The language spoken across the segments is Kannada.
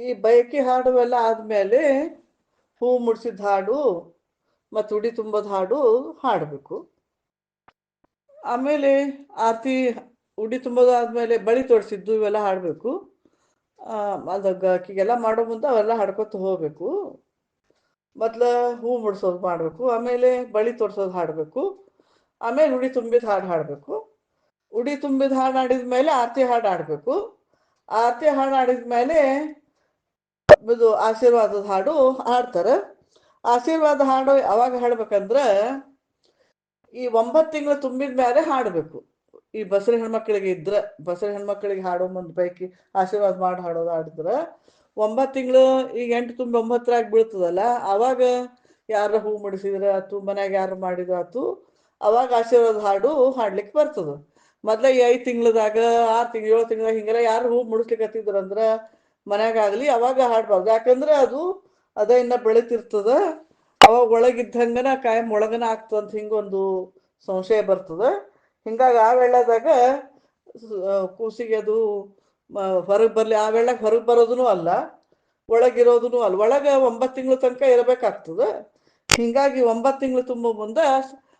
ಈ ಬಯಕೆ ಹಾಡು ಎಲ್ಲ ಆದಮೇಲೆ ಹೂ ಮುಡ್ಸಿದ ಹಾಡು ಮತ್ತು ಉಡಿ ತುಂಬದ ಹಾಡು ಹಾಡಬೇಕು. ಆಮೇಲೆ ಆರತಿ ಉಡಿ ತುಂಬೋದು ಆದಮೇಲೆ ಬಳಿ ತೋರಿಸಿದ್ದು ಇವೆಲ್ಲ ಹಾಡಬೇಕು. ಅದು ಗಾಕಿಗೆಲ್ಲ ಮಾಡೋ ಮುಂದೆ ಅವೆಲ್ಲ ಹಾಡ್ಕೊತ ಹೋಗ್ಬೇಕು. ಮೊದ್ಲು ಹೂ ಮುಡ್ಸೋದು ಮಾಡಬೇಕು. ಆಮೇಲೆ ಬಳಿ ತೋರಿಸೋದು ಹಾಡಬೇಕು. ಆಮೇಲೆ ಉಡಿ ತುಂಬಿದ ಹಾಡು ಹಾಡಬೇಕು. ಉಡಿ ತುಂಬಿದ ಹಾಡು ಆಡಿದ ಮೇಲೆ ಆರತಿ ಹಾಡು ಆಡಬೇಕು ಆರತಿ ಹಾಡು ಆಡಿದ ಮೇಲೆ ಇದು ಆಶೀರ್ವಾದದ ಹಾಡು ಹಾಡ್ತಾರೆ. ಆಶೀರ್ವಾದ ಹಾಡು ಯಾವಾಗ ಹಾಡ್ಬೇಕಂದ್ರೆ ಈ ಒಂಬತ್ತು ತಿಂಗಳು ತುಂಬಿದ ಮೇಲೆ ಹಾಡಬೇಕು. ಈ ಬಸರಿ ಹೆಣ್ಮಕ್ಳಿಗೆ ಇದ್ರ ಬಸರಿ ಹೆಣ್ಮಕ್ಳಿಗೆ ಹಾಡೋ ಮುಂದೆ ಪೈಕಿ ಆಶೀರ್ವಾದ ಮಾಡಿ ಹಾಡೋದು ಹಾಡಿದ್ರೆ ಒಂಬತ್ತು ತಿಂಗಳು ಈಗ ಎಂಟು ತುಂಬ ಒಂಬತ್ತರಾಗಿ ಬೀಳ್ತದಲ್ಲ, ಅವಾಗ ಯಾರ ಹೂ ಮುಡಿಸಿದ್ರೆ ಆತು, ಮನ್ಯಾಗ ಯಾರು ಮಾಡಿದ್ರು ಆತು, ಅವಾಗ ಆಶೀರ್ವಾದ ಹಾಡು ಹಾಡ್ಲಿಕ್ಕೆ ಬರ್ತದ. ಮೊದ್ಲ ಈ ಐದು ತಿಂಗಳದಾಗ, ಆರು ತಿಂಗಳು ಏಳು ತಿಂಗಳ ಹಿಂಗೆಲ್ಲ ಯಾರು ಹೂ ಮುಡಿಸ್ಲಿಕ್ಕೆ ಅಂದ್ರೆ ಮನ್ಯಾಗ ಆಗ್ಲಿ ಅವಾಗ ಹಾಡಬಾರ್ದು. ಯಾಕಂದ್ರೆ ಅದು ಅದ ಇನ್ನ ಬೆಳಿತಿರ್ತದ. ಅವಾಗ ಒಳಗಿದ್ದಂಗನ ಕಾಯಂ ಒಳಗನ ಆಗ್ತದಂತ ಹಿಂಗೊಂದು ಸಂಶಯ ಬರ್ತದ. ಹಿಂಗಾಗಿ ಆ ವೇಳೆದಾಗ ಕೂಸಿಗೆ ಅದು ಹೊರಗೆ ಬರಲಿ. ಆ ವೇಳೆ ಹೊರಗೆ ಬರೋದೂ ಅಲ್ಲ ಒಳಗಿರೋದೂ ಅಲ್ಲ. ಒಳಗೆ ಒಂಬತ್ತು ತಿಂಗಳ ತನಕ ಇರಬೇಕಾಗ್ತದೆ. ಹಿಂಗಾಗಿ ಒಂಬತ್ತು ತಿಂಗಳು ತುಂಬ ಮುಂದೆ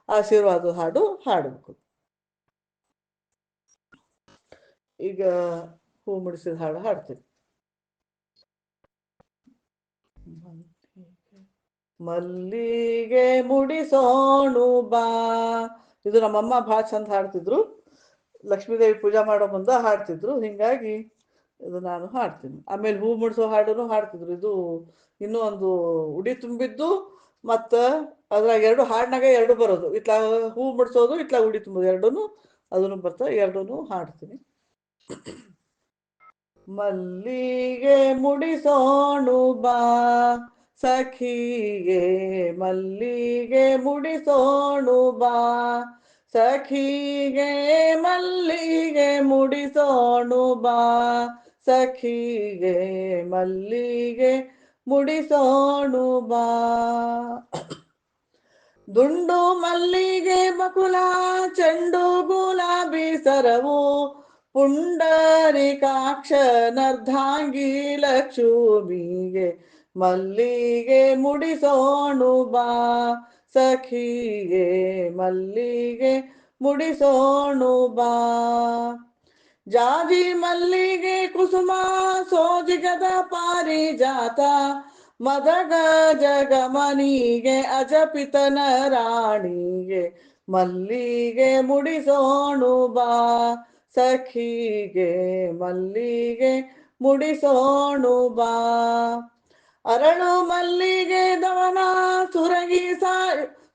ಆಶೀರ್ವಾದ ಹಾಡು ಹಾಡಬೇಕು. ಈಗ ಹೂ ಮುಡಿಸಿದ ಹಾಡು ಹಾಡ್ತೀನಿ. ಮಲ್ಲಿಗೆ ಮುಡಿಸೋಣು ಬಾ. ಇದು ನಮ್ಮಮ್ಮ ಭಾಳ ಚಂದ ಹಾಡ್ತಿದ್ರು. ಲಕ್ಷ್ಮೀದೇವಿ ಪೂಜಾ ಮಾಡೋ ಮುಂದೆ ಹಾಡ್ತಿದ್ರು. ಹಿಂಗಾಗಿ ಇದು ನಾನು ಹಾಡ್ತೀನಿ. ಆಮೇಲೆ ಹೂ ಮುಡಿಸೋ ಹಾಡನ್ನು ಹಾಡ್ತಿದ್ರು. ಇದು ಇನ್ನೂ ಒಂದು ಉಡಿ ತುಂಬಿದ್ದು ಮತ್ತು ಅದ್ರಾಗ ಎರಡು ಹಾಡಿನಾಗ ಎರಡು ಬರೋದು. ಇತ್ಲ ಹೂ ಮುಡಿಸೋದು ಇತ್ಲ ಉಡಿ ತುಂಬೋದು ಎರಡೂ ಅದನ್ನು ಬರ್ತ ಎರಡೂ ಹಾಡ್ತೀನಿ. ಮಲ್ಲಿಗೆ ಮುಡಿಸೋಣು ಬಾ. ಸಖಿಗೆ ಮಲ್ಲಿಗೆ ಮುಡಿಸೋಣು ಬಾ. ಸಖಿಗೆ ಮಲ್ಲಿಗೆ ಮುಡಿಸೋಣು ಬಾ. ಸಖಿಗೆ ಮಲ್ಲಿಗೆ ಮುಡಿಸೋಣು ಬಾ. ದುಂಡು ಮಲ್ಲಿಗೆ ಬಕುಲ, ಚೆಂಡು ಗುಲಾಬಿ ಸರವು ಪುಂಡರಿಕಾಕ್ಷ ನರ್ಧಾಂಗಿ ಲಕ್ಷ್ಮಿಗೆ ಮಲ್ಲಿಗೆ ಮುಡಿಸೋಣು ಬಾ ಸಖಿಗೆ ಮಲ್ಲಿಗೆ ಮುಡಿಸೋಣು ಬಾ. ಜಾಜಿ ಮಲ್ಲಿಗೆ ಕುಸುಮ, ಸೋಜಿಗದ ಪಾರಿಜಾತ, ಮದಗ ಜಗಮನಿಗೆ ಅಜಪಿತನ ರಾಣಿಗೆ ಮಲ್ಲಿಗೆ ಮುಡಿಸೋಣು ಬಾ ಸಖಿಗೆ, ಮಲ್ಲಿಗೆ ಮುಡಿಸೋಣು ಬಾ. ಅರಳು ಮಲ್ಲಿಗೆ ದವನ ಸುರಗಿ ಸಾ,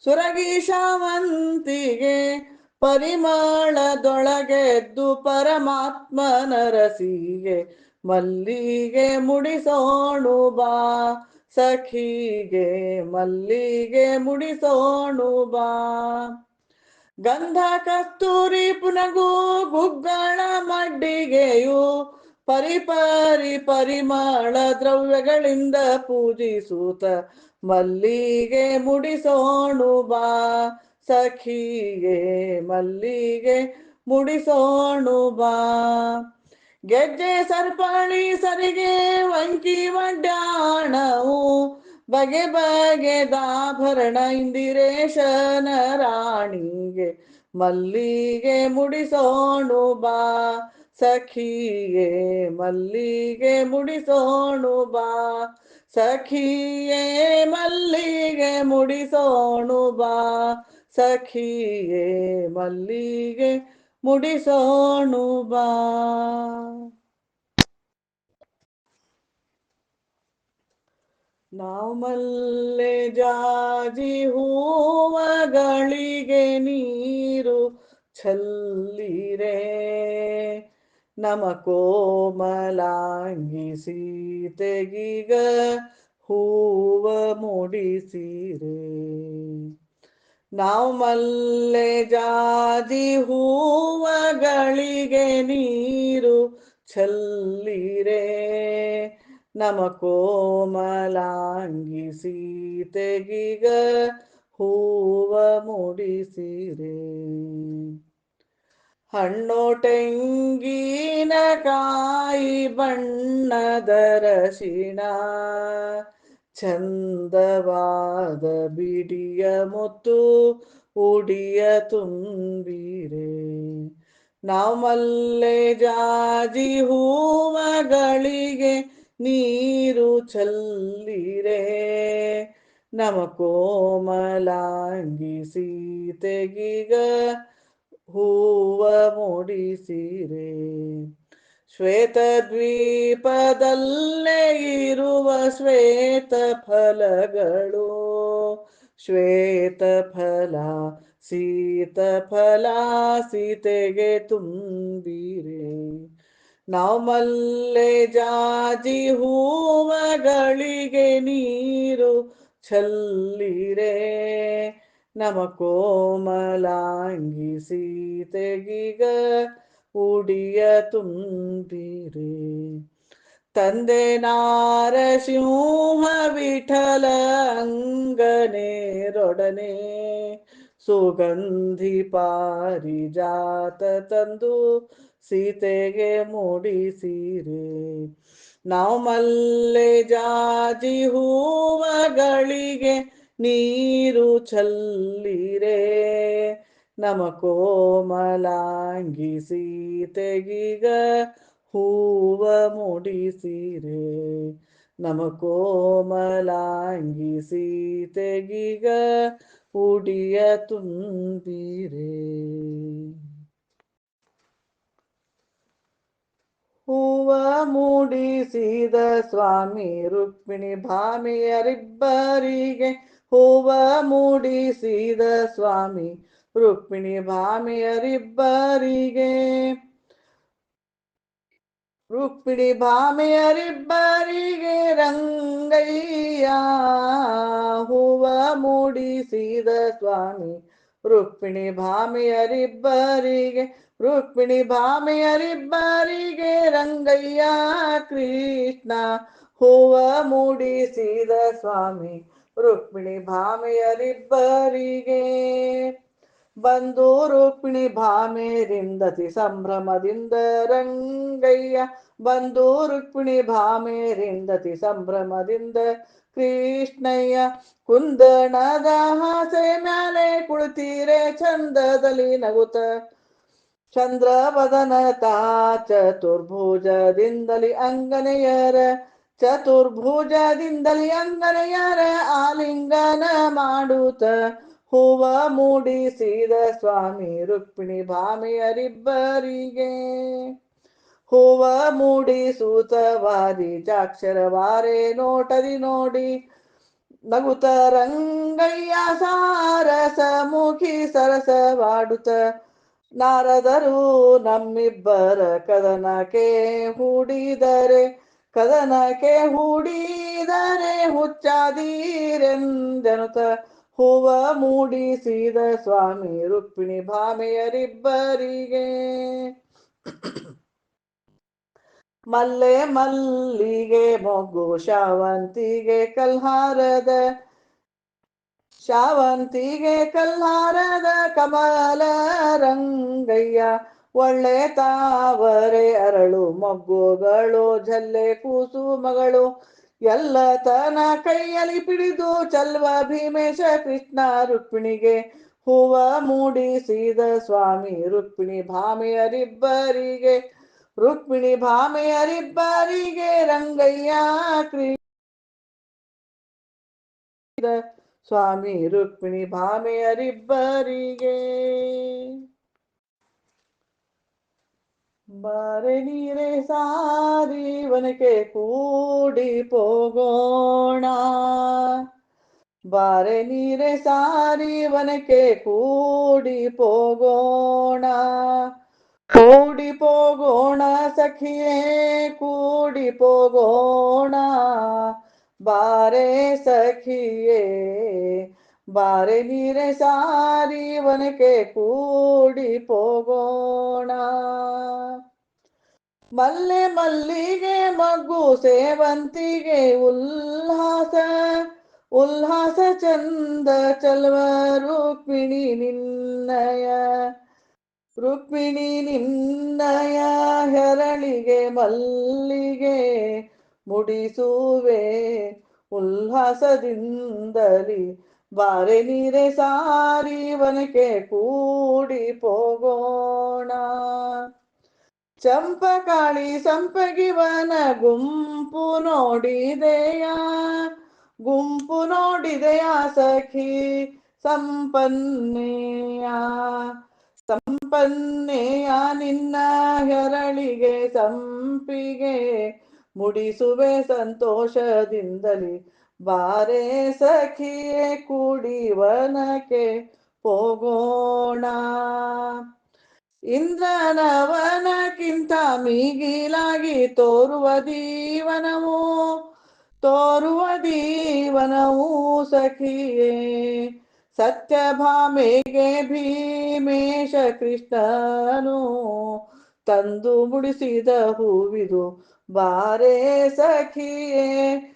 ಸುರಗಿ ಶಾವಂತಿಗೆ ಪರಿಮಳದೊಳಗೆದ್ದು ಪರಮಾತ್ಮನ ರಸಿಗೆ. ಮಲ್ಲಿಗೆ ಮುಡಿಸೋಣು ಬಾ ಸಖಿಗೆ, ಮಲ್ಲಿಗೆ ಮುಡಿಸೋಣು ಬಾ. ಗಂಧ ಕಸ್ತೂರಿ ಪುನಗು ಗುಗ್ಗಳ ಮಡ್ಡಿಗೆಯು ಪರಿಪರಿ ಪರಿಮಳ ದ್ರವ್ಯಗಳಿಂದ ಪೂಜಿಸೂತ ಮಲ್ಲಿಗೆ ಮುಡಿಸೋಣು ಬಾ ಸಖಿಗೆ, ಮಲ್ಲಿಗೆ ಮುಡಿಸೋಣು ಬಾ. ಗೆಜ್ಜೆ ಸರ್ಪಣಿ ಸರಿಗೆ ವಂಕಿ ವಡ್ಡಾಣವು, ಬಗೆ ಬಗೆದಾಭರಣ ಇಂದಿರೇಶನ ರಾಣಿಗೆ ಮಲ್ಲಿಗೆ ಮುಡಿಸೋಣು ಬಾ ಸಖಿಯೇ ಮಲ್ಲಿಗೆ ಮುಡಿಸೋಣು ಬಾ. ಸಖಿಯೇ ಮಲ್ಲಿಗೆ ಮುಡಿಸೋಣು ಬಾ. ಸಖಿಯೇ ಮಲ್ಲಿಗೆ ಮುಡಿಸೋಣು ಬಾ. ನಾವು ಮಲ್ಲೆ ಜಾಜಿ ಹೂವಗಳಿಗೆ ನೀರು ಚೆಲ್ಲಿರೆ ನಮ ಕೋಮಲಾಂಗಿ ಸೀತೆಗೀಗ ಹೂವ ಮೂಡಿಸಿರೆ. ನಾವು ಮಲ್ಲೆ ಜಾದಿ ಹೂವಗಳಿಗೆ ನೀರು ಚಲ್ಲಿರೆ ನಮ ಕೋಮಲಾಂಗಿ ಸೀತೆಗೀಗ ಹೂವ ಮುಡಿಸಿರೆ. ಹಣ್ಣು ತೆಂಗಿನಕಾಯಿ ಬಣ್ಣದರಸಿಣ ಚಂದವಾದ ಬಿಡಿಯ ಮುತ್ತು ಉಡಿಯ ತುಂಬಿರೆ. ಮಲ್ಲೆ ಜಾಜಿ ಹೂವಗಳಿಗೆ ನೀರು ಚಲ್ಲಿರೆ. ನಮ ಕೋಮಲಾಂಗಿ ಸೀತೆಗೀಗ ಹೂವ ಮೂಡಿಸಿರೆ ಶ್ವೇತ ದ್ವೀಪದಲ್ಲೇ ಇರುವ ಶ್ವೇತ ಫಲಗಳು ಶ್ವೇತ ಫಲ ಸೀತ ಫಲ ಸೀತೆಗೆ ತುಂಬಿರೆ. ನಾವು ಮಲ್ಲೆ ಜಾಜಿ ಹೂವಗಳಿಗೆ ನೀರು ಚೆಲ್ಲಿರೆ ನಮ ಕೋಮಲಾಂಗಿ ಸೀತೆಗೀಗ ಉಡಿಯ ತುಂಬಿರಿ. ತಂದೆ ನಾರಸಿಂಹ ವಿಠಲ ಅಂಗನೇರೊಡನೆ ಸುಗಂಧಿ ಪಾರಿಜಾತ ತಂದು ಸೀತೆಗೆ ಮೂಡಿಸಿರಿ. ನಾವು ಮಲ್ಲೆ ಜಾಜಿ ಹೂವಗಳಿಗೆ ನೀರು ಚಲ್ಲಿರೆ, ನಮ ಕೋಮಲಾಂಗಿ ಸೀತೆಗೀಗ ಹೂವ ಮೂಡಿಸಿರೆ. ನಮ ಕೋಮಲಾಂಗಿ ಸೀತೆಗೀಗ ಉಡಿಯ ತುಂಬಿರೆ. ಹೂವ ಮೂಡಿಸಿದ ಸ್ವಾಮಿ ರುಕ್ಮಿಣಿ ಭಾಮಿಯರಿಬ್ಬರಿಗೆ ಹೂವ ಮೂಡಿಸಿದ ಸ್ವಾಮಿ, ರುಕ್ಮಿಣಿ ಭಾಮಿಯರಿಬ್ಬರಿಗೆ ರುಕ್ಮಿಣಿ ಭಾಮಿಯರಿಬ್ಬರಿಗೆ ರಂಗಯ್ಯ, ಹೂವ ಮೂಡಿಸಿದ ಸ್ವಾಮಿ, ರುಕ್ಮಿಣಿ ಭಾಮಿಯರಿಬ್ಬರಿಗೆ ರುಕ್ಮಿಣಿ ಭಾಮಿಯರಿಬ್ಬರಿಗೆ ರಂಗಯ್ಯ ಕೃಷ್ಣ, ಹೂವ ಮೂಡಿಸಿದ ಸ್ವಾಮಿ ರುಕ್ಮಿಣಿ ಭಾಮಿಯರಿಬ್ಬರಿಗೆ. ಬಂದು ರುಕ್ಮಿಣಿ ಭಾಮೇರಿಂದತಿ ಸಂಭ್ರಮದಿಂದ ರಂಗಯ್ಯ. ಬಂದು ರುಕ್ಮಿಣಿ ಭಾಮೇರಿಂದತಿ ಸಂಭ್ರಮದಿಂದ ಕೃಷ್ಣಯ್ಯ. ಕುಂದಣದ ಹಾಸೆ ಮ್ಯಾಲೆ ಕುಳಿತೀರೆ ಚಂದದಲ್ಲಿ ನಗುತ್ತ. ಚಂದ್ರವದನ ತಾ ಚತುರ್ಭುಜದಿಂದಲಿ ಅಂಗನೆಯರ ಚತುರ್ಭುಜದಿಂದಲಿ ಅಂಗನೆಯರ ಆಲಿಂಗನ ಮಾಡುತ್ತ? ಹೂವ ಮೂಡಿಸಿದ ಸ್ವಾಮಿ ರುಕ್ಮಿಣಿ ಭಾಮಿಯರಿಬ್ಬರಿಗೆ. ಹೂವ ಮೂಡಿಸೂತವಾದಿ ಜಾಕ್ಷರವಾರೆ ನೋಟದಿ ನೋಡಿ. ನಗುತ ರಂಗಯ್ಯ ಸಾರಸ ಮುಖಿ ಸರಸವಾಡುತ್ತ ನಾರದರು ನಮ್ಮಿಬ್ಬರ ಕದನಕ್ಕೆ ಹೂಡಿದರೆ ಕದನಕ್ಕೆ ಹೂಡಿದರೆ ಹುಚ್ಚಾದೀರೆಂದೆನುತ ಹೂವ ಮೂಡಿಸಿದ ಸ್ವಾಮಿ ರುಕ್ಮಿಣಿ ಭಾಮೆಯರಿಬ್ಬರಿಗೆ. ಮಲ್ಲೆ ಮಲ್ಲಿಗೆ ಮೊಗ್ಗು ಶಾವಂತಿಗೆ ಕಲ್ಹಾರದ ಶಾವಂತಿಗೆ ಕಲ್ಹಾರದ ಕಮಲ ರಂಗಯ್ಯ ಒಳ್ಳೆ ತಾವರೆ ಅರಳು, ಮೊಗ್ಗುಗಳು, ಜಲ್ಲೆ ಕುಸುಮಗಳು ಎಲ್ಲ ತನ ಕೈಯಲ್ಲಿ ಪಿಡಿದು ಚಲ್ವ ಭೀಮೇಶ ಕೃಷ್ಣ ರುಕ್ಮಿಣಿಗೆ ಹೂವ ಮೂಡಿಸಿದ ಸ್ವಾಮಿ ರುಕ್ಮಿಣಿ ಭಾಮೆಯರಿಬ್ಬರಿಗೆ ರುಕ್ಮಿಣಿ ಭಾಮೆಯರಿಬ್ಬರಿಗೆ ರಂಗಯ್ಯ ಸ್ವಾಮಿ ರುಕ್ಮಿಣಿ ಭಾಮೆಯರಿಬ್ಬರಿಗೆ. ಬಾರೆ ನೀರೆ ಸಾರಿ ವನಕ್ಕೆ ಕೂಡಿ ಪೋಗೋಣ ಬಾರೆ ನೀರೆ ಸಾರಿ ವನಕ್ಕೆ ಕೂಡಿ ಪೋಗೋಣ ಕೂಡಿ ಪೋಗೋಣ ಸಖಿಯೇ ಕೂಡಿ ಪೋಗೋಣ ಬಾರೆ ಸಖಿಯೇ ಬಾರೆ ನೀರೆ ಸಾರಿ ಒನಕೆ ಕೂಡಿ ಪೋಗೋಣ. ಮಲ್ಲೆ ಮಲ್ಲಿಗೆ ಮಗ್ಗು ಸೇವಂತಿಗೆ ಉಲ್ಲಾಸ ಉಲ್ಲಾಸ ಚಂದ ಚಲ್ವ ರುಕ್ಮಿಣಿ ನಿನ್ನಯ. ರುಕ್ಮಿಣಿ ನಿನ್ನಯ ಹೆರಳಿಗೆ ಮಲ್ಲಿಗೆ ಮುಡಿಸುವೆ, ಉಲ್ಲಾಸದಿಂದಲಿ ಬಾರೆ ನೀರೆ ಸಾರಿ ವನಕೆ ಕೂಡಿ ಹೋಗೋಣ ಚಂಪಕಾಳಿ ಸಂಪಗಿವನ ಗುಂಪು ನೋಡಿದೆಯ. ಗುಂಪು ನೋಡಿದೆಯ ಸಖಿ ಸಂಪನ್ನೆಯ. ಸಂಪನ್ನೆಯ ನಿನ್ನ ಹೆರಳಿಗೆ ಸಂಪಿಗೆ ಮುಡಿಸುವೆ ಸಂತೋಷದಿಂದಲಿ ಬಾರೆ ಸಖಿಯೇ ಕುಡಿವನಕ್ಕೆ ಹೋಗೋಣ ಇಂದ್ರನವನಕ್ಕಿಂತ ಮಿಗಿಲಾಗಿ ತೋರುವ ದೀವನವು ತೋರುವ ದೀವನವು ಸಖಿಯೇ. ಸತ್ಯಭಾಮೆಗೆ ಭೀಮೇಶ ಕೃಷ್ಣನು ತಂದು ಮುಡಿಸಿದ ಹೂವಿದು, ಬಾರೆ ಸಖಿಯೇ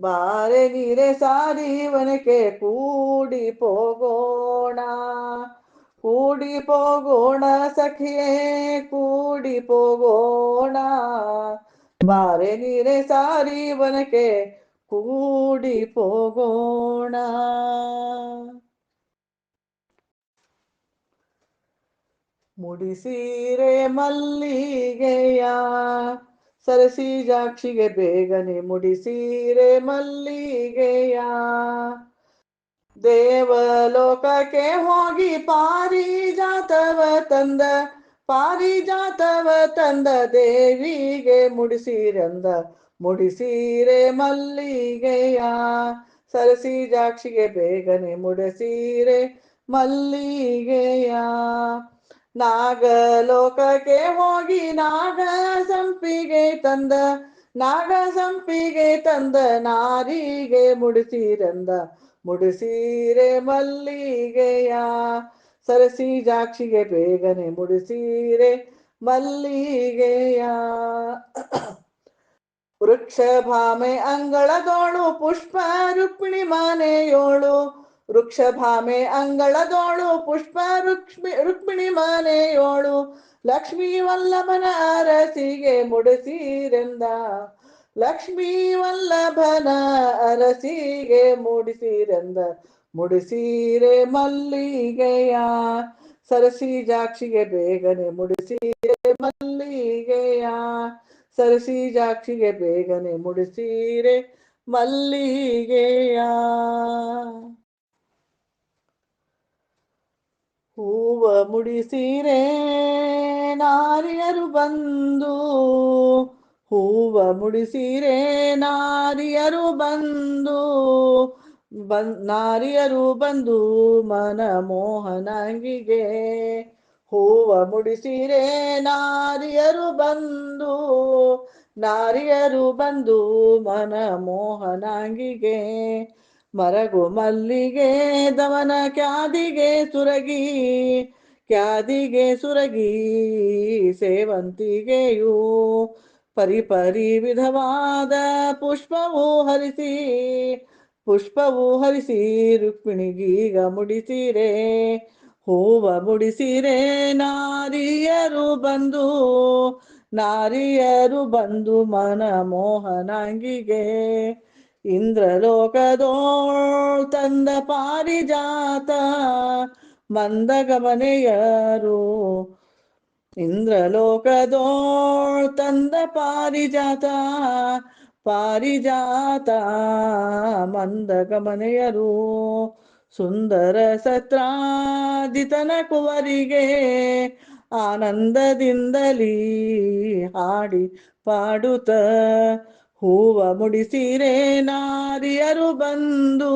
ಬಾರೆ ನೀರೆ ಸಾರಿ ಒನಕೆ ಕೂಡಿ ಪೋಗೋಣ. ಕೂಡಿ ಪೋಗೋಣ ಸಖಿಯೇ, ಕೂಡಿ ಪೋಗೋಣ. ಬಾರೆ ನೀರೆ ಸಾರಿ ಒನಕೆ ಕೂಡಿ ಪೋಗೋಣ. ಮುಡಿಸೀರೆ ಮಲ್ಲಿಗೆಯ ಸರಸಿ ಜಾಕ್ಷಿಗೆ ಬೇಗನೆ ಮುಡಿಸೀರೆ ಮಲ್ಲಿಗೆಯ. ದೇವಲೋಕಕ್ಕೆ ಹೋಗಿ ಪಾರಿಜಾತವ ತಂದ ಪಾರಿಜಾತವ ತಂದ ದೇವಿಗೆ ಮುಡಿಸಿರಂದ ಮುಡಿಸೀರೆ ಮಲ್ಲಿಗೆಯ. ಸರಸಿ ಜಾಕ್ಷಿಗೆ ಬೇಗನೆ ಮುಡಿಸೀರೆ ಮಲ್ಲಿಗೆಯ. ನಾಗಲೋಕಕ್ಕೆ ಹೋಗಿ ನಾಗ ಸಂಪಿಗೆ ತಂದ, ನಾಗ ಸಂಪಿಗೆ ತಂದ ನಾರಿಗೆ ಮುಡಿಸಿರಂದ. ಮುಡಿಸೀರೆ ಮಲ್ಲಿಗೆಯ ಸರಸಿ ಜಾಕ್ಷಿಗೆ ಬೇಗನೆ ಮುಡಿಸೀರೆ ಮಲ್ಲಿಗೆಯ. ವೃಕ್ಷ ಭಾಮೆ ಅಂಗಳದೋಳು ಪುಷ್ಪ ರುಕ್ಮಿಣಿ ಮನೆಯೋಳು ವೃಕ್ಷ ಭಾಮೆ ಅಂಗಳದೋಳು, ಪುಷ್ಪ ರುಕ್ಷ್ಮಿ, ರುಕ್ಮಿಣಿ ಮನೆಯೋಳು ಲಕ್ಷ್ಮೀ ವಲ್ಲಭನ ಅರಸಿಗೆ ಮುಡಿಸಿರೆಂದ. ಲಕ್ಷ್ಮೀ ವಲ್ಲಭನ ಅರಸಿಗೆ ಮೂಡಿಸಿರೆಂದ. ಮುಡಿಸೀರೆ ಮಲ್ಲಿಗೆಯ ಸರಸಿ ಜಾಕ್ಷಿಗೆ ಬೇಗನೆ ಮುಡಿಸೀರೆ ಮಲ್ಲಿಗೆಯ ಸರಸಿ ಜಾಕ್ಷಿಗೆ ಬೇಗನೆ ಮುಡಿಸೀರೆ ಮಲ್ಲಿಗೆಯ. ಹೂವ ಮುಡಿಸಿರೆ ನಾರಿಯರು ಬಂದು. ಹೂವ ಮುಡಿಸಿರೆ ನಾರಿಯರು ಬಂದು. ಬನ್ ನಾರಿಯರು ಬಂದು ಮನಮೋಹನಂಗಿಗೆ ಹೂವ ಮುಡಿಸಿರೆ ನಾರಿಯರು ಬಂದು. ನಾರಿಯರು ಬಂದು ಮನ ಮೋಹನಾಂಗಿಗೆ. ಮರಗು ಮಲ್ಲಿಗೆ, ದವನ ಕ್ಯಾದಿಗೆ ಸುರಗಿ ಕ್ಯಾದಿಗೆ ಸುರಗಿ, ಸೇವಂತಿಗೆಯೂ ಪರಿ ಪರಿ ವಿಧವಾದ ಪುಷ್ಪವು ಹರಿಸಿ ಪುಷ್ಪವು ಹರಿಸಿ ರುಕ್ಮಿಣಿಗೀಗ ಮುಡಿಸಿರೆ, ಹೂವ ಮುಡಿಸಿರೆ ನಾರಿಯರು ಬಂದು ನಾರಿಯರು ಬಂದು ಮನ ಮೋಹನಾಂಗಿಗೆ ಇಂದ್ರಲೋಕದೋಳ್ ತಂದ ಪಾರಿಜಾತ ಮಂದಗಮನೆಯರು. ಇಂದ್ರಲೋಕದೋಳ್ ತಂದ ಪಾರಿಜಾತ ಪಾರಿಜಾತ ಮಂದಗಮನೆಯರು. ಸುಂದರ ಸತ್ರಾದಿತನ ಕುವರಿಗೆ ಆನಂದದಿಂದಲೀ ಹಾಡಿ ಪಾಡುತ್ತ ಹೂವ ಮುಡಿಸಿರೆ ನಾರಿಯರು ಬಂದು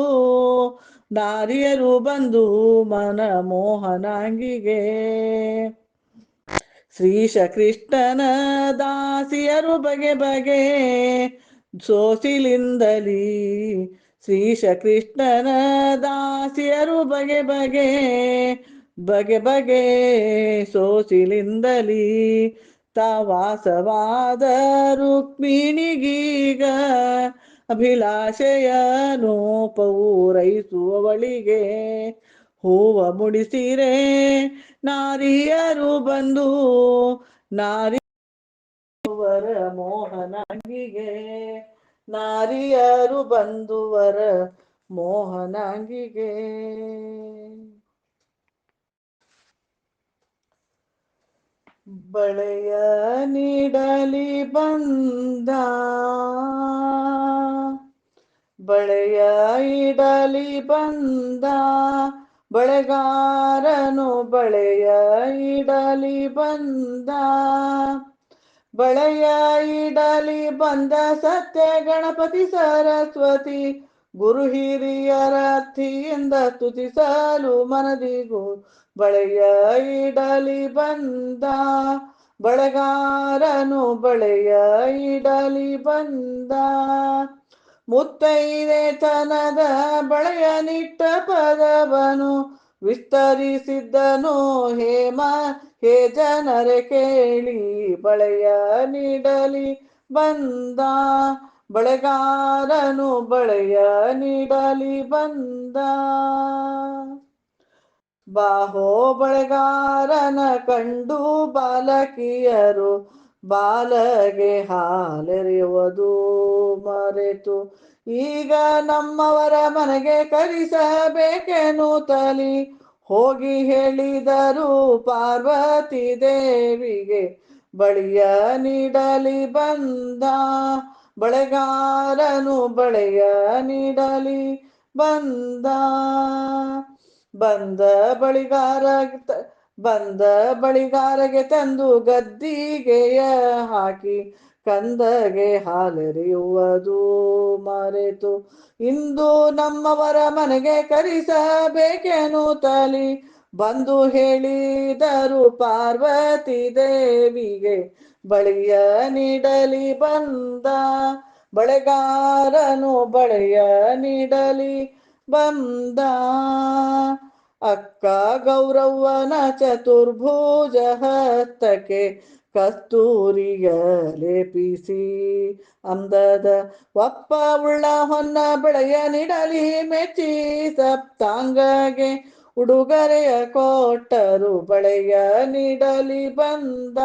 ನಾರಿಯರು ಬಂದು ಮನ ಮೋಹನಾಂಗಿಗೆ ಶ್ರೀಶ ಕೃಷ್ಣನ ದಾಸಿಯರು ಬಗೆ ಬಗೆ, ಸೋಸಿಲಿಂದಲಿ. ಶ್ರೀಶ ಕೃಷ್ಣನ ದಾಸಿಯರು ಬಗೆ ಬಗೆ ಬಗೆ ಬಗೆ ಸೋಸಿಲಿಂದಲಿ. ತಾವಾಸವಾದ ರುಕ್ಮಿಣಿಗೀಗ ಅಭಿಲಾಷೆಯನು ಪೌರೈಸುವವಳಿಗೆ ಹೂವ ಮುಡಿಸಿರೆ ನಾರಿಯರು ಬಂದು ನಾರಿ ವರ ಮೋಹನಂಗಿಗೆ ನಾರಿಯರು ಬಂದುವರ ಮೋಹನಂಗಿಗೆ ಬಳೆಯ ನೀಡಲಿ ಬಂದ. ಬಳೆಯ ಇಡಲಿ ಬಂದ. ಬಳೆಗಾರನು ಬಳೆಯ ಇಡಲಿ ಬಂದ. ಬಳೆಯ ಇಡಲಿ ಬಂದ ಸತ್ಯ ಗಣಪತಿ ಸರಸ್ವತಿ. ಗುರು ಹಿರಿಯರ ಸ್ತುತಿಸಲು ಮನದಿಗೂ ಬಳೆಯ ಇಡಲಿ ಬಂದ, ಬಳೆಗಾರನು ಬಳೆಯ ಇಡಲಿ ಬಂದ. ಮುತ್ತೈದೆ ತನದ ಬಳೆಯ ನಿಟ್ಟ ಪದವನು ವಿಸ್ತರಿಸಿದ್ದನು, ಹೇಮ, ಹೇ ಜನರೆ ಕೇಳಿ, ಬಳೆಯ ನೀಡಲಿ ಬಂದ. ಬಳೆಗಾರನು ಬಳೆಯ ನೀಡಲಿ ಬಂದ. ಬಾಹೋ ಬಳೆಗಾರನ ಕಂಡು ಬಾಲಕಿಯರು ಬಾಲಗೆ ಹಾಲೆರೆಯುವುದು ಮರೆತು. ಈಗ ನಮ್ಮವರ ಮನೆಗೆ ಕರೆಸಬೇಕೆನ್ನುತ್ತಲಿ ಹೋಗಿ ಹೇಳಿದರು ಪಾರ್ವತಿ ದೇವಿಗೆ, ಬಳಿಯ ನೀಡಲಿ ಬಂದ ಬಳೆಗಾರನು ಬಳೆಯ ನೀಡಲಿ ಬಂದ. ಬಂದ ಬಳಿಗಾರ ಬಂದ ಬಳಿಗಾರಗೆ ತಂದು ಗದ್ದಿಗೆಯ ಹಾಕಿ ಕಂದಗೆ ಹಾಲೆರೆಯುವುದು ಮರೆತು. ಇಂದು ನಮ್ಮವರ ಮನೆಗೆ ಕರೆಸಬೇಕೆನ್ನುತ್ತಲಿ ಬಂದು ಹೇಳಿದರು ಪಾರ್ವತಿ ದೇವಿಗೆ, ಬಳಿಯ ನೀಡಲಿ ಬಂದ ಬಳೆಗಾರನು, ಬಳೆಯ ನೀಡಲಿ ಬಂದ. ಅಕ್ಕ ಗೌರವ್ವನ ಚತುರ್ಭುಜ ಹಸ್ತಕ್ಕೆ ಕಸ್ತೂರಿಯ ಲೇಪಿಸಿ ಅಂದದ, ಒಪ್ಪ ಉಳ್ಳ ಹೊನ್ನ ಬೆಳೆಯ ನಿಡಲಿ ಮೆಚ್ಚಿ. ಸಪ್ತಾಂಗಗೆ ಉಡುಗೊರೆಯ ಕೊಟ್ಟರು ಬಳೆಯ ನೀಡಲಿ ಬಂದ.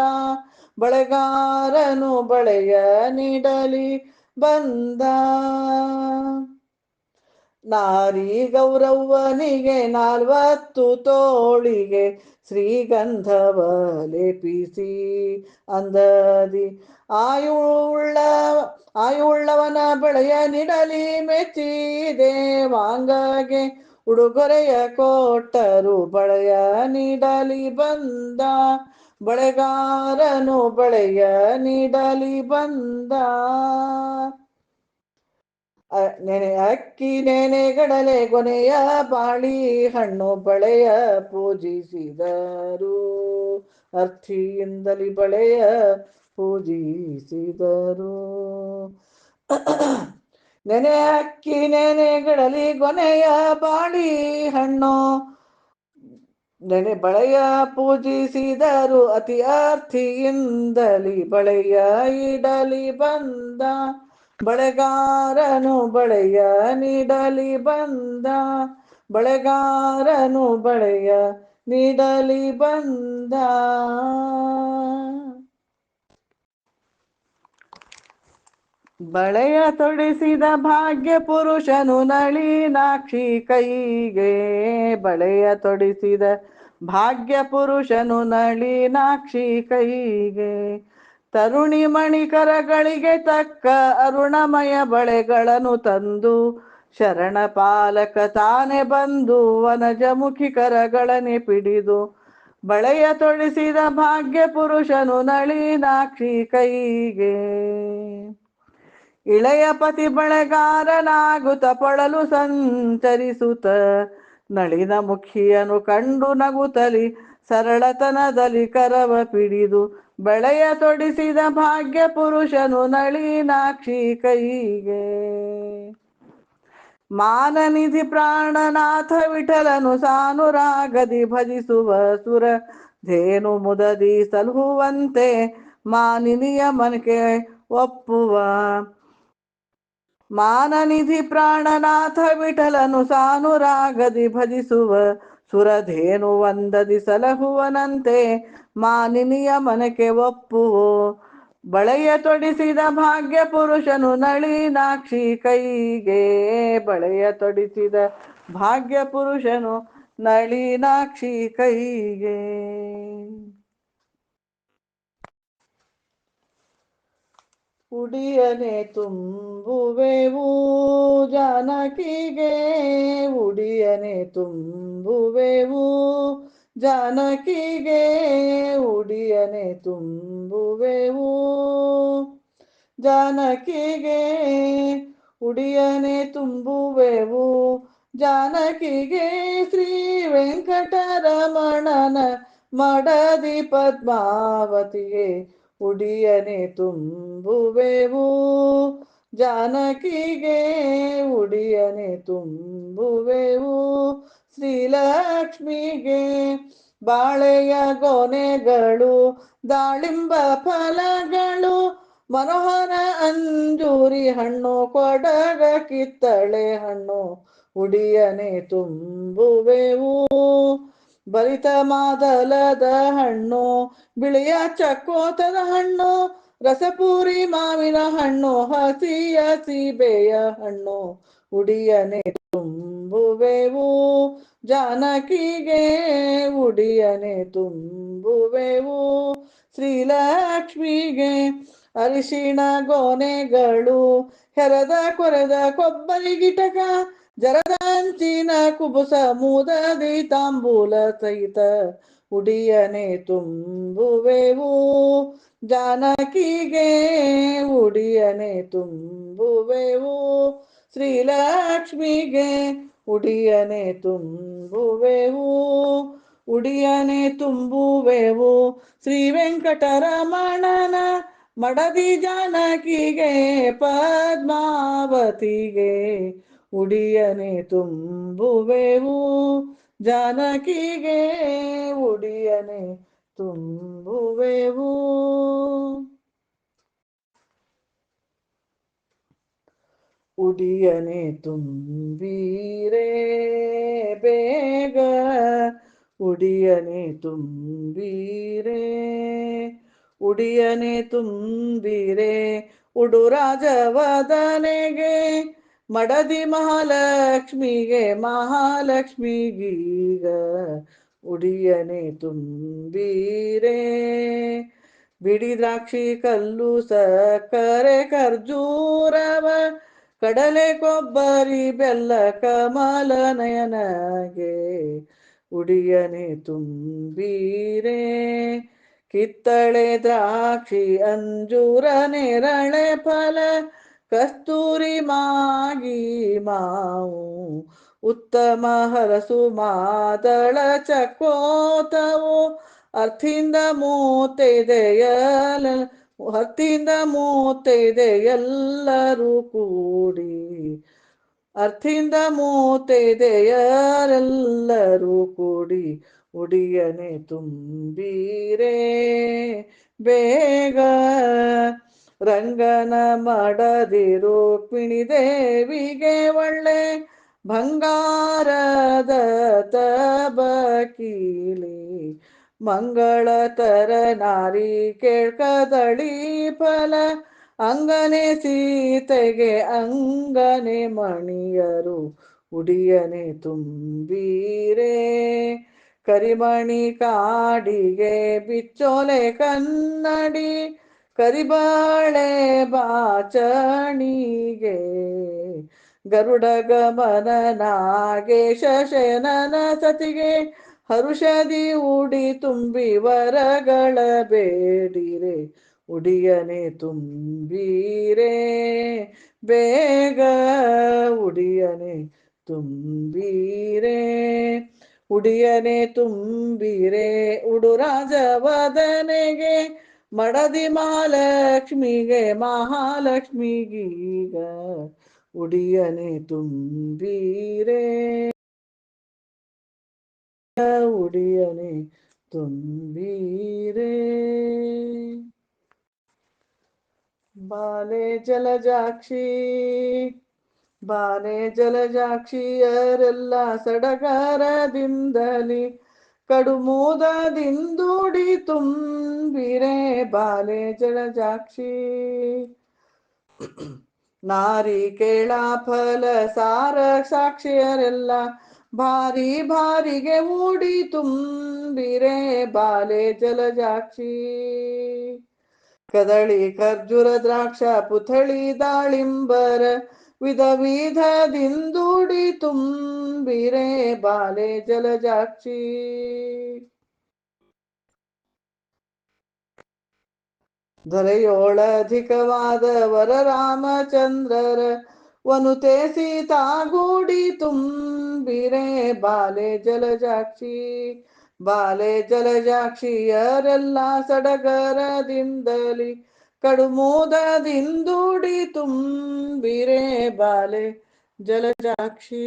ಬಳೆಗಾರನು ಬಳೆಯ ನೀಡಲಿ ಬಂದ. ನಾರಿ ಗೌರವ್ವನಿಗೆ ನಾಲ್ವತ್ತು ತೋಳಿಗೆ ಶ್ರೀಗಂಧವ ಲೇಪಿಸಿ ಅಂದದಿ. ಆಯುಳ್ಳ, ಆಯುಳ್ಳವನ ಬೆಳೆಯ ನಿಡಲಿ ಮೆಚ್ಚಿ ದೇವಾಂಗಗೆ ಉಡುಗೊರೆಯ ಕೊಟ್ಟರು ಬಳೆಯ ನೀಡಲಿ ಬಂದ. ಬಳೆಗಾರನು ಬಳೆಯ ನೀಡಲಿ ಬಂದ. ನೆನೆ ಅಕ್ಕಿ ನೆನೆ ಗಡಲೆ ಕೊನೆಯ ಬಾಳಿ ಹಣ್ಣು ಬಳೆಯ ಪೂಜಿಸಿದರು. ಅರ್ಥಿಯಿಂದಲಿ ಬಳೆಯ ಪೂಜಿಸಿದರು. ನೆನೆ ಅಕ್ಕಿ ನೆನೆ ಗಡಲಿ ಕೊನೆಯ ಬಾಳಿ ಹಣ್ಣು ನೆನೆ ಬಳೆಯ ಪೂಜಿಸಿದರು. ಅತಿ ಅರ್ಥಿಯಿಂದಲಿ ಬಳೆಯ ಇಡಲಿ ಬಂದ ಬಳೆಗಾರನು ಬಳೆಯ ನೀಡಲಿ ಬಂದ, ಬಳೆಗಾರನು ಬಳೆಯ ನೀಡಲಿ ಬಂದ. ಬಳೆಯ ತೊಡಿಸಿದ ಭಾಗ್ಯ ಪುರುಷನು ನಳಿನಾಕ್ಷಿ ಕೈಗೆ, ಬಳೆಯ ತೊಡಿಸಿದ ಭಾಗ್ಯ ಪುರುಷನು ನಳಿನಾಕ್ಷಿ ಕೈಗೆ. ತರುಣಿ ಮಣಿಕರಗಳಿಗೆ ತಕ್ಕ ಅರುಣಮಯ ಬಳೆಗಳನ್ನು ತಂದು ಶರಣ ಪಾಲಕ ತಾನೆ ಬಂದು ವನಜಮುಖಿ ಕರಗಳನೆ ಪಿಡಿದು ಬಳೆಯ ತೊಡಿಸಿದ ಭಾಗ್ಯ ಪುರುಷನು ನಳಿನಾಕ್ಷಿ ಕೈಗೆ. ಇಳೆಯ ಪತಿ ಬಳೆಗಾರನಾಗುತ್ತ ಪೊಳಲು ಸಂಚರಿಸುತ್ತ ನಳಿನ ಮುಖಿಯನು ಕಂಡು ನಗುತ್ತಲಿ ಸರಳತನದಲ್ಲಿ ಕರವ ಪಿಡಿದು ಬೆಳೆಯ ತೊಡಿಸಿದ ಭಾಗ್ಯ ಪುರುಷನು ನಳಿನಾಕ್ಷಿ ಕೈಗೆ. ಮಾನನಿಧಿ ಪ್ರಾಣನಾಥ ವಿಠಲನು ಸಾನುರಾಗದಿ ಭಜಿಸುವ ಸುರ ಧೇನು ಮುದದಿ ಸಲಹುವಂತೆ ಮಾನಿನಿಯ ಮನಕೆ ಒಪ್ಪುವ. ಮಾನನಿಧಿ ಪ್ರಾಣನಾಥ ವಿಠಲನು ಸಾನುರಾಗದಿ ಭಜಿಸುವ ಸುರಧೇನು ವಂದದಿ ಸಲಹುವನಂತೆ ಮಾನಿನಿಯ ಮನಕ್ಕೆ ಒಪ್ಪು. ಬಳೆಯ ತೊಡಿಸಿದ ಭಾಗ್ಯ ಪುರುಷನು ನಳಿನಾಕ್ಷಿ ಕೈಗೆ. ಬಳೆಯ ತೊಡಿಸಿದ ಭಾಗ್ಯ ಪುರುಷನು ನಳಿನಾಕ್ಷಿ ಕೈಗೆ. ಉಡಿಯನೆ ತುಂಬುವೆವು ಜಾನಕಿಗೆ, ಉಡಿಯನೆ ತುಂಬುವೆವು ಜಾನಕಿಗೆ, ಉಡಿಯನೆ ತುಂಬುವೆವು ಜಾನಕಿಗೆ, ಉಡಿಯನೆ ತುಂಬುವೆವು ಜಾನಕಿಗೆ. ಶ್ರೀ ವೆಂಕಟರಮಣನ ಮಡದಿ ಪದ್ಮಾವತಿಗೆ ಉಡಿಯನೆ ತುಂಬುವೆವು, ಜಾನಕಿಗೆ ಉಡಿಯನೆ ತುಂಬುವೆವು, ಶ್ರೀಲಕ್ಷ್ಮಿಗೆ ಬಾಳೆಯ ಗೊನೆಗಳು, ದಾಳಿಂಬ ಫಲಗಳು, ಮನೋಹರ ಅಂಜೂರಿ ಹಣ್ಣು ಕೊಡಗ ಕಿತ್ತಳೆ ಹಣ್ಣು ಉಡಿಯನೆ ತುಂಬುವೆವು. ಬಲಿತ ಮಾದಲದ ಹಣ್ಣು, ಬಿಳಿಯ ಚಕ್ಕೋತದ ಹಣ್ಣು, ರಸಪೂರಿ ಮಾವಿನ ಹಣ್ಣು, ಹಸಿಯ ಸೀಬೆಯ ಹಣ್ಣು, ಉಡಿಯನೆ ತುಂಬುವೆವು, ಜಾನಕಿಗೆ ಉಡಿಯನೆ ತುಂಬುವೆವು, ಶ್ರೀಲಕ್ಷ್ಮಿಗೆ ಅರಿಶಿಣ ಗೊನೆಗಳು, ಹೆರದ ಕೊರೆದ ಕೊಬ್ಬರಿ ಗಿಟಕ ಜರದಂಚಿನ ಕುಬುಸ ಮೂದದಿ ತಾಂಬೂಲ ಸಹಿತ ಉಡಿಯನೆ ತುಂಬುವೆವು. ಜಾನಕಿಗೆ ಉಡಿಯನೆ ತುಂಬುವೆವು. ಶ್ರೀಲಕ್ಷ್ಮಿಗೆ ಉಡಿಯನೆ ತುಂಬುವೆವು. ಉಡಿಯನೆ ತುಂಬುವೆವು. ಶ್ರೀ ವೆಂಕಟರಮಣನ ಮಡದಿ ಜಾನಕಿಗೆ, ಪದ್ಮಾವತಿಗೆ ಉಡಿಯನೆ ತುಂಬುವೆವು ಜಾನಕಿಗೆ ಉಡಿಯನೆ ತುಂಬುವೆವು. ಉಡಿಯನೆ ತುಂಬೀರೆ ಬೇಗ ಉಡಿಯನೆ ತುಂಬೀರೆ ಉಡಿಯನೆ ತುಂಬಿರೆ ಉಡುರಾಜವದನೆಗೆ ಮಡದಿ ಮಹಾಲಕ್ಷ್ಮಿಗೆ ಮಹಾಲಕ್ಷ್ಮಿಗೀಗ ಉಡಿಯನೆ ತುಂಬೀರೆ. ಬಿಡಿ ದ್ರಾಕ್ಷಿ ಕಲ್ಲು ಸಕ್ಕರೆ ಖರ್ಜೂರವ, ಕಡಲೆ ಕೊಬ್ಬರಿ ಬೆಲ್ಲ ಕಮಲ ನಯನಗೆ, ಉಡಿಯನೆ ತುಂಬೀರೆ. ಕಿತ್ತಳೆ ದ್ರಾಕ್ಷಿ ಅಂಜೂರ ನೇರಳೆ ಫಲ ಕಸ್ತೂರಿ ಮಾಗಿ ಮಾವು, ಉತ್ತಮ ಹರಸು ಮಾದಳ ಚಕೋತವು ಅರ್ಥಿಂದ ಮೂತೆದೆಯಲ ಹತ್ತಿಂದ ಮೂತೆದೆ ಎಲ್ಲರೂ ಕೂಡಿ ಅರ್ಥಿಂದ ಮೂತೆದೆಯರೆಲ್ಲರೂ ಕೂಡಿ, ಉಡಿಯನೆ ತುಂಬೀರೆ, ಬೇಗ ರಂಗನ ಮಡದಿ ರೂಪಿಣಿ ದೇವಿಗೆ ಒಳ್ಳೆ ಬಂಗಾರದ ತಬಕೀಲಿ ಮಂಗಳತರ ನಾರಿ ಕೇಳ್ಕದಳಿ ಫಲ, ಅಂಗನೆ ಸೀತೆಗೆ ಅಂಗನೆ ಮಣಿಯರು, ಉಡಿಯನೆ ತುಂಬೀರೆ. ಕರಿಮಣಿ ಕಾಡಿಗೆ ಬಿಚ್ಚೋಲೆ ಕನ್ನಡಿ ಕರಿಬಾಳೆ ಬಾಚಣಿಗೆ ಗರುಡ ಗಮನ ನಾಗೇಶ ಶಯನನ ಸತಿಗೆ, ಹರುಷದಿ ಉಡಿ ತುಂಬಿ ವರಗಳ ಬೇಡಿರೆ, ಉಡಿಯನೆ ತುಂಬೀರೆ, ಬೇಗ ಉಡಿಯನೆ ತುಂಬೀರೆ, ಉಡಿಯನೆ ತುಂಬಿರೆ ಉಡುರಾಜವದನೆಗೆ ಮಡದಿ ಮಹಾಲಕ್ಷ್ಮಿಗೆ ಮಹಾಲಕ್ಷ್ಮಿಗೀಗ ಉಡಿಯನೆ ತುಂಬೀರೆ ಉಡಿಯನೆ ತುಂಬೀರೆ ಬಾಲೆ ಜಲಜಾಕ್ಷಿ ಬಾಲೆ ಜಲಜಾಕ್ಷಿಯರೆಲ್ಲ ಸಡಗರದಿಂದಲಿ ಕಡುಮೋದದಿಂದೂಡಿ ತುಂಬಿರೆ ಬಾಲೆ ಜಲಜಾಕ್ಷಿ. ನಾರಿ ಕೇಳ ಫಲ ಸಾರ ಸಾಕ್ಷಿಯರೆಲ್ಲ ಭಾರಿ ಭಾರಿಗೆ ಮೂಡಿ ತುಂಬಿರೆ ಬಾಲೆ ಜಲಜಾಕ್ಷಿ. ಕದಳಿ ಖರ್ಜುರ ದ್ರಾಕ್ಷ ಪುಥಳಿ ದಾಳಿಂಬರ ವಿಧ ವಿಧದಿಂದೂಡಿ ತುಂಬಿರೆ ಬಾಲೆ ಜಲಜಾಕ್ಷಿ ಧರೆಯೋಳಧಿಕವಾದ ವರ ರಾಮಚಂದ್ರರ ವನುತೆ ಸೀತಾಗೂಡಿ ತುಂಬಿರೆ ಬಾಲೆ ಜಲಜಾಕ್ಷಿ ಬಾಲೆ ಜಲಜಾಕ್ಷಿಯರೆಲ್ಲ ಸಡಗರದಿಂದಲಿ ಕಡುಮೋದದಿಂದೂಡಿ ತುಂಬಿರೆ ಬಾಲೆ ಜಲಜಾಕ್ಷಿ